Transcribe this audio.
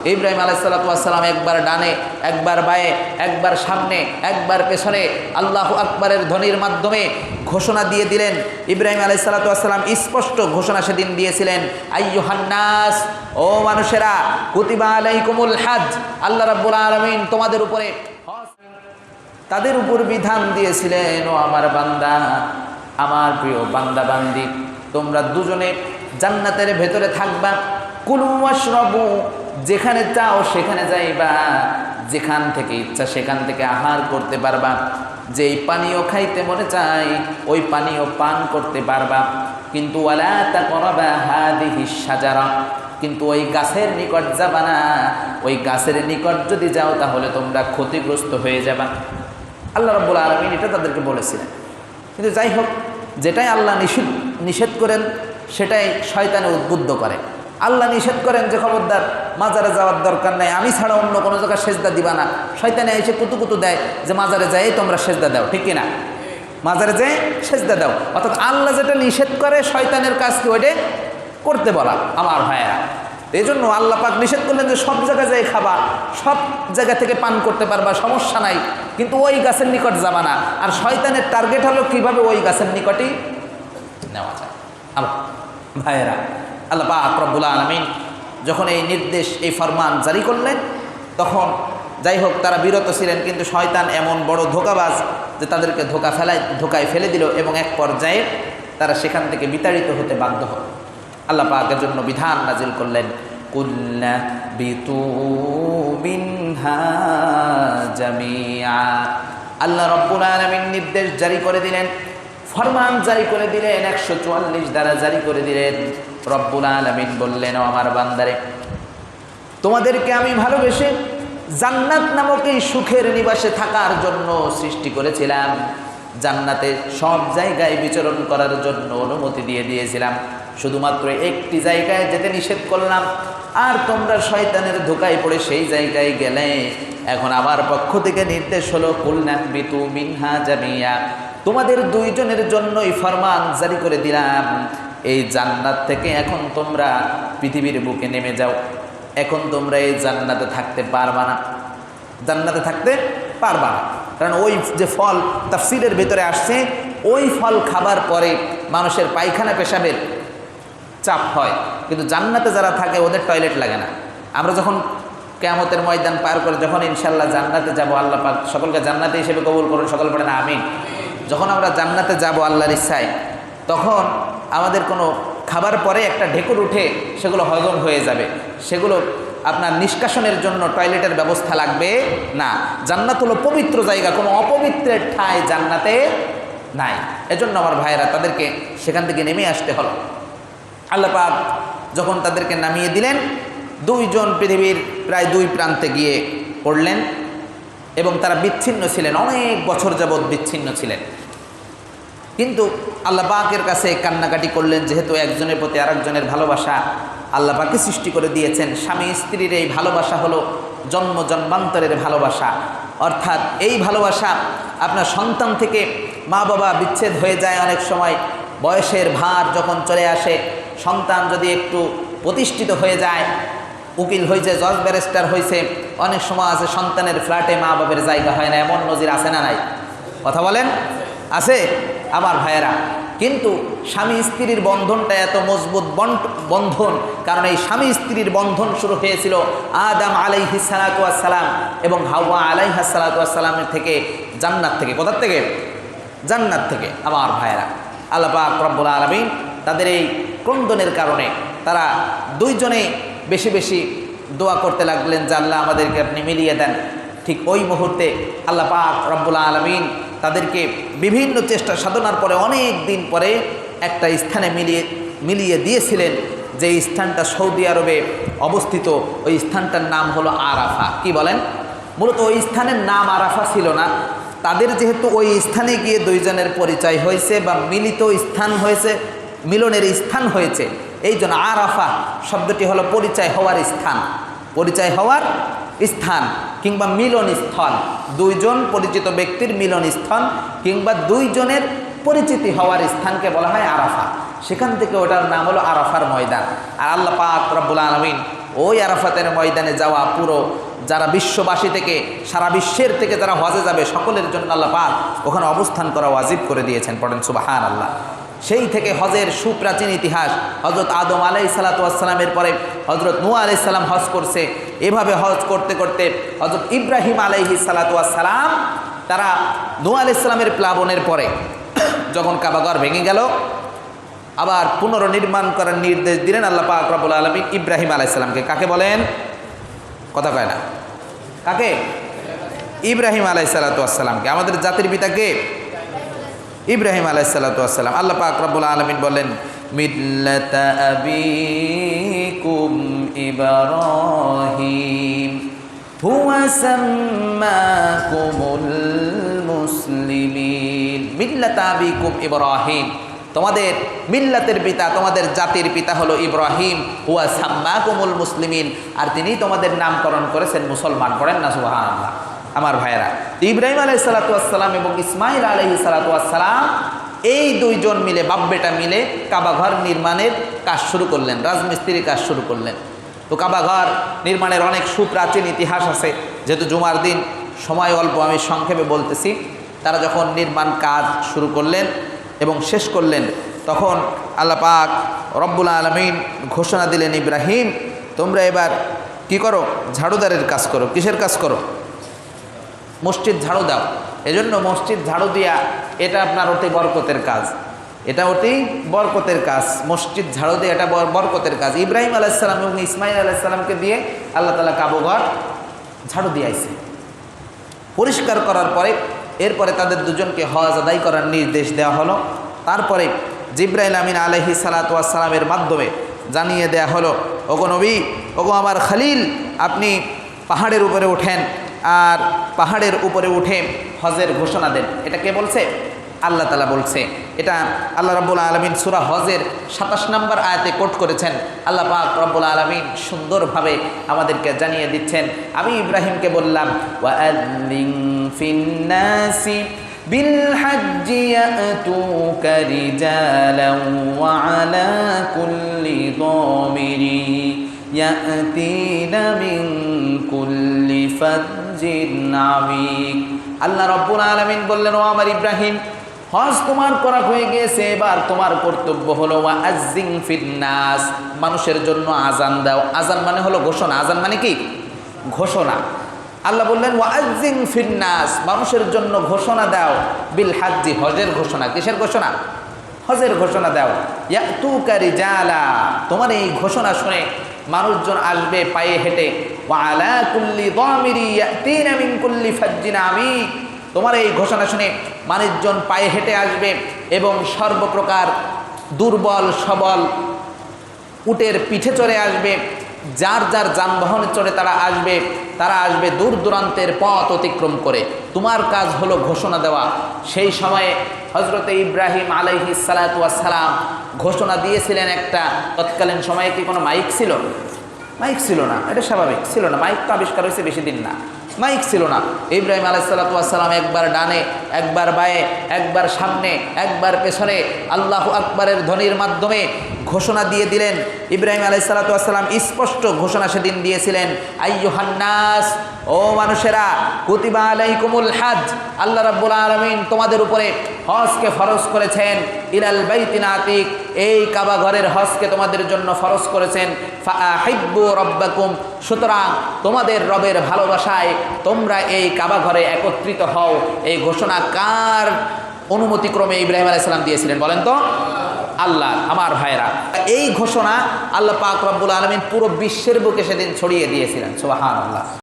ইব্রাহিম আলাইসাল্লাম একবার ডানে, একবার বায়ে, একবার সামনে, একবার পেছনে আল্লাহ আকবরের ধ্বনির মাধ্যমে ঘোষণা দিয়ে দিলেন। ইব্রাহিম আলাইসাল্লাম স্পষ্ট ঘোষণা সেদিন দিয়েছিলেন আইয়ুহান্নাস ও মানুষেরা, কুতিবা আলাইকুমুল হাজ, আল্লাহ রাব্বুল আলমিন তোমাদের উপরে তাদের উপর বিধান দিয়েছিলেন, ও আমার বান্দা, আমার প্রিয় বান্দা বান্দি, তোমরা দুজনে জান্নাতের ভেতরে থাকবা, কুলু ওয়াশরাবু যেখানে চাও সেখানে যাইবা। যেখান থেকে ইচ্ছা সেখান থেকে আহার করতে পারবা। যেই পানীয় খাইতে মনে চাই, ওই পানীয় পান করতে পারবা। কিন্তু ওয়ালা তাকরাবা হাদিহি সাজারা কিন্তু ওই গাছের নিকট যাবা না। ওই গাছের নিকট যদি যাও তাহলে তোমরা ক্ষতিগ্রস্ত হয়ে যাবা। আল্লাহ রব্বুল আলমিন এটা তাদেরকে বলেছিলেন। কিন্তু যাই হোক, যেটাই আল্লাহ নিষেধ নিষেধ করেন, সেটাই শয়তানে উদ্বুদ্ধ করে। আল্লাহ নিষেধ করেন যে, খবরদার, মাজারে যাওয়ার দরকার নাই। আমি ছাড়া অন্য কোনো জায়গায় সেজদা দিবা না। শয়তানে এসে কুতু কুতু দেয় যে, মাজারে যাই, তোমরা সেজদা দাও। ঠিক কিনা? মাজারে যেয়ে সেজদা দাও। অর্থাৎ আল্লাহ যেটা নিষেধ করে, শয়তানের কাজকে ওইটা করতে বলা, আমার ভাইয়েরা। এই জন্য আল্লাহ পাক নিষেধ করলেন যে, সব জায়গায় যাই খাবা, সব জায়গা থেকে পান করতে পারবা, সমস্যা নাই। কিন্তু ওই গাছের নিকট যাবা না। আর শয়তানের টার্গেট হলো কীভাবে ওই গাছের নিকটেই নেওয়া যায়। আমার ভাইয়েরা আল্লাহ পাক রব্বুল আলমিন যখন এই নির্দেশ, এই ফরমান জারি করলেন, তখন যাই হোক তারা বিরত ছিলেন, কিন্তু শয়তান এমন বড় ধোকাবাজ যে তাদেরকে ধোকা ফেলায় ধোকায় ফেলে দিল এবং এক পর্যায়ে তারা সেখান থেকে বিতাড়িত হতে বাধ্য হল। আল্লাহ পাকের জন্য বিধান নাজিল করলেন বিতু জামিয়া আল্লাহ রব্বুল আলামিন নির্দেশ জারি করে দিলেন ফরমান জারি করে দিলেন, একশো চুয়াল্লিশ দ্বারা জারি করে দিলেন। রব্বুল আলামিন বললেন আমার বান্দারে, তোমাদেরকে আমি ভালোবেসে জান্নাত নামক এই সুখের নিবাসে থাকার জন্য সৃষ্টি করেছিলাম। জান্নাতে সব জায়গায় বিচরণ করার জন্য অনুমতি দিয়ে দিয়েছিলাম। শুধুমাত্র একটি জায়গায় যেতে নিষেধ করলাম, আর তোমরা শয়তানের ধোকায় পড়ে সেই জায়গায় গেলে। এখন আমার পক্ষ থেকে নির্দেশ হলো কুলনাক বিতু মিনহা জামিয়া। তোমাদের দুইজনের জন্যই ফরমান জারি করে দিলাম। এই জান্নাত থেকে এখন তোমরা পৃথিবীর বুকে নেমে যাও। এখন তোমরা এই জান্নাতে থাকতে পারবা না। জান্নাতে থাকতে পারবা না। কারণ ওই যে ফল তাফসিরের ভেতরে আসছে, ওই ফল খাবার পরে মানুষের পায়খানা পেশাবের চাপ হয়। কিন্তু জান্নাতে যারা থাকে, ওদের টয়লেট লাগে না। আমরা যখন কেয়ামতের ময়দান পার করে, যখন ইনশাল্লাহ জান্নাতে যাব, আল্লাহ পাক সকলকে জান্নাতে হিসেবে কবুল করুন, সকল পড়ে না আমিন। যখন আমরা জান্নাতে যাব আল্লাহর ইচ্ছায়, তখন আমাদের কোনো খাবার পরে একটা ঢেকুর উঠে সেগুলো হজম হয়ে যাবে। সেগুলো আপনার নিষ্কাশনের জন্য টয়লেটের ব্যবস্থা লাগবে? না। জান্নাত হলো পবিত্র জায়গা, কোনো অপবিত্রের ঠায় জান্নাতে নাই। এজন্য আমার ভাইয়েরা, তাদেরকে সেখান থেকে নেমে আসতে হলো। আল্লাহ পাক যখন তাদেরকে নামিয়ে দিলেন, দুইজন পৃথিবীর প্রায় দুই প্রান্তে গিয়ে পড়লেন। এবং তারা বিচ্ছিন্ন ছিলেন, অনেক বছর যাবৎ বিচ্ছিন্ন ছিলেন। কিন্তু আল্লাহ পাকের কাছে কান্নাকাটি করলেন, যেহেতু একজনের প্রতি আরেকজনের ভালোবাসা আল্লাহ পাকে সৃষ্টি করে দিয়েছেন। স্বামী স্ত্রীর এই ভালোবাসা হলো জন্ম জন্মান্তরের ভালোবাসা। অর্থাৎ এই ভালোবাসা আপনার সন্তান থেকে মা বাবা বিচ্ছেদ হয়ে যায় অনেক সময়। বয়সের ভার যখন চলে আসে, সন্তান যদি একটু প্রতিষ্ঠিত হয়ে যায় উকিল হয়েছে জজ ব্যারিস্টার হয়েছে অনেক সময় আছে সন্তানের ফ্ল্যাটে মা বাবার জায়গা হয় না, এমন নজির আছে না নাই? কথা বলেন? আছে? আমার ভাইয়েরা। কিন্তু স্বামী স্ত্রীর বন্ধনটা এত মজবুত বন্ধন, কারণ এই স্বামী স্ত্রীর বন্ধন শুরু হয়েছিল আদাম আলাইহি সালাতাম এবং হাওয়া আলাইহা সালাতামের থেকে, জান্নাত থেকে। কোথার থেকে? জান্নাত থেকে, আমার ভাইয়েরা। আল্লাহ পাক রব্বুল আলমিন তাদের এই ক্রন্দনের কারণে তারা দুইজনেই বেশি বেশি দোয়া করতে লাগলেন যে আল্লাহ আমাদেরকে আপনি মিলিয়ে দেন। ঠিক ওই মুহূর্তে আল্লাহ পাক রব্বুল আলমিন তাদেরকে বিভিন্ন চেষ্টা সাধনার পরে, অনেক দিন পরে একটা স্থানে মিলিয়ে মিলিয়ে দিয়েছিলেন যে স্থানটা সৌদি আরবে অবস্থিত। ওই স্থানটার নাম হলো আরাফা। কি বলেন? মূলত ওই স্থানের নাম আরাফা ছিল না। তাদের যেহেতু ওই স্থানে গিয়ে দুইজনের পরিচয় হয়েছে বা মিলিত স্থান হয়েছে, মিলনের স্থান হয়েছে এই জন্য আরাফা শব্দটি হলো পরিচয় হওয়ার স্থান। পরিচয় হওয়ার স্থান কিংবা মিলন স্থল দুইজন পরিচিত ব্যক্তির মিলন স্থল কিংবা দুইজনের পরিচিতি হওয়ার স্থানকে বলা হয় আরাফা। সেখান থেকে ওটার নাম হলো আরাফার ময়দান। আর আল্লাহ পাক রব্বুল আলমিন ওই আরাফাতের ময়দানে যাওয়া পুরো যারা বিশ্ববাসী থেকে, সারা বিশ্বের থেকে যারা হজে যাবে, সকলের জন্য আল্লাহ পাক ওখানে অবস্থান করা ওয়াজিব করে দিয়েছেন। পড়েন সুবাহান আল্লাহ সেই থেকে হজের সুপ্রাচীন ইতিহাস হজরত আদম আলাই সালাতামের পরে হজরত নু আলাইসাল্লাম হজ করছে। এভাবে হজ করতে করতে হজরত ইব্রাহিম আলাইহি সালাতাম তারা নু আলাইসাল্লামের প্লাবনের পরে যখন কাবাগর ভেঙে গেল, আবার পুনর্নির্মাণ করার নির্দেশ দিলেন আল্লাহ পাক রব্বুল আলমী ইব্রাহিম আলাইসাল্লামকে কাকে বলেন? কথা কয় না। কাকে? ইব্রাহিম আলাইসাল্লাতামকে আমাদের জাতির পিতাকে ইব্রাহিম আলাইসাল্লাতাম আল্লাহ পাক রব্বুল আলমিন বলেন তোমাদের মিল্লাতের পিতা, তোমাদের জাতির পিতা হলো ইব্রাহিম, হুয়া সাম্মাকুমুল মুসলিমিন। আর তিনি তোমাদের নামকরণ করেছেন মুসলমান, করেন না সুবহানাল্লাহ। আমার ভাইয়েরা। ইব্রাহিম আলাই সালাতাম এবং ইসমাইল আলহি সালাতাম এই দুইজন মিলে বাব্বেটা মিলে কাবাঘর নির্মাণের কাজ শুরু করলেন, রাজমিস্ত্রির কাজ শুরু করলেন। তো কাবাঘর নির্মাণের অনেক সুপ্রাচীন ইতিহাস আছে। যেহেতু জুমার দিন, সময় অল্প, আমি সংক্ষেপে বলতেছি। তারা যখন নির্মাণ কাজ শুরু করলেন এবং শেষ করলেন, তখন আল্লাহ পাক রব্বুল আলমিন ঘোষণা দিলেন, ইব্রাহিম, তোমরা এবার কি করো? ঝাড়ুদারের কাজ করো, কিসের কাজ করো? মসজিদ ঝাড়ু দাও। এজন্য মসজিদ ঝাড়ু দিয়া এটা আপনার অতি বরকতের কাজ। এটা অতি বরকতের কাজ। মসজিদ ঝাড়ু দিয়ে এটা বর- বরকতের কাজ। ইব্রাহিম আলাইসালাম এবং ইসমাইল আলাইসালামকে দিয়ে আল্লাহ তালা কাবুঘর ঝাড়ু দিয়েছে পরিষ্কার করার পরে, এরপরে তাদের দুজনকে হজ আদায় করার নির্দেশ দেওয়া হলো। তারপরে জিব্রাইল আমিন আলহি সালাতামের মাধ্যমে জানিয়ে দেয়া হলো, ওগো নবী, ওগো আমার খালিল, আপনি পাহাড়ের উপরে ওঠেন। আর পাহাড়ের উপরে উঠে হজের ঘোষণা দেন এটা কে বলছে আল্লাহ তালা বলছে এটা আল্লাহ রব্বুল আলমিন সুরা হজের সাতাশ নম্বর আয়াতে কোট করেছেন আল্লাহ পাক রব্বুল আলমিন সুন্দরভাবে আমাদেরকে জানিয়ে দিচ্ছেন আমি ইব্রাহিমকে বললাম ওয়াআযিন ফিন্নাসি بالحج يأتوك رجالا وعلى كل ضامر يأتين من كل فج মসজিদ আল্লাহ রব্বুল আলমিন বললেন, ও আমার ইব্রাহিম, হজ তোমার করা হয়ে গেছে এবার তোমার কর্তব্য হলো ওয়াজিং ফিটনাস মানুষের জন্য আজান দাও। আজান মানে হলো ঘোষণা। আজান মানে কি? ঘোষণা। আল্লাহ বললেন ওয়াজিং ফিটনাস মানুষের জন্য ঘোষণা দাও। বিল হাজি হজের ঘোষণা। কিসের ঘোষণা? হজের ঘোষণা দাও। তু কারি জালা তোমার এই ঘোষণা শুনে মানুষজন আসবে পায়ে হেঁটে। কুল্লি তোমার এই ঘোষণা শুনে মানুষজন পায়ে হেঁটে আসবে এবং সর্বপ্রকার দুর্বল, সবল উটের পিঠে চড়ে আসবে। যার যার যানবাহনে চড়ে তারা আসবে তারা আসবে দূর দূরান্তের পথ অতিক্রম করে। তোমার কাজ হলো ঘোষণা দেওয়া। সেই সময়ে হজরতে ইব্রাহিম আলাইহি সালাম ঘোষণা দিয়েছিলেন একটা তৎকালীন সময়ে কি কোনো মাইক ছিল? মাইক ছিল না, এটা স্বাভাবিক। ছিল না, মাইক তো আবিষ্কার হয়েছে বেশি দিন না। মাইক ছিল না। ইব্রাহিম আলাইসাল্লাম একবার ডানে, একবার বায়ে, একবার সামনে, একবার পেছনে আল্লাহ আকবরের ধ্বনির মাধ্যমে ঘোষণা দিয়ে দিলেন। ইব্রাহিম আলাইসাল্লাম স্পষ্ট ঘোষণা সেদিন দিয়েছিলেন, আইয়ুহান্নাস, ও মানুষেরা, কুতিবা আলাইকুমুল হাজ, আল্লাহ রাব্বুল আলমিন তোমাদের উপরে হজকে ফরজ করেছেন, ইলাল বাইতিন আতিক এই কাবা ঘরের হজকে তোমাদের জন্য ফরজ করেছেন। রব্বাকুম। সুতরাং তোমাদের রবের ভালোবাসায় তোমরা এই কাবা ঘরে একত্রিত হও। এই ঘোষণা কার অনুমতিক্রমে ইব্রাহিম আলাইসালাম দিয়েছিলেন বলেন তো? আল্লাহ, আমার ভাইরা এই ঘোষণা আল্লাহ পাক রব্বুল আলমিন পুরো বিশ্বের বুকে সেদিন ছড়িয়ে দিয়েছিলেন। সোহান আল্লাহ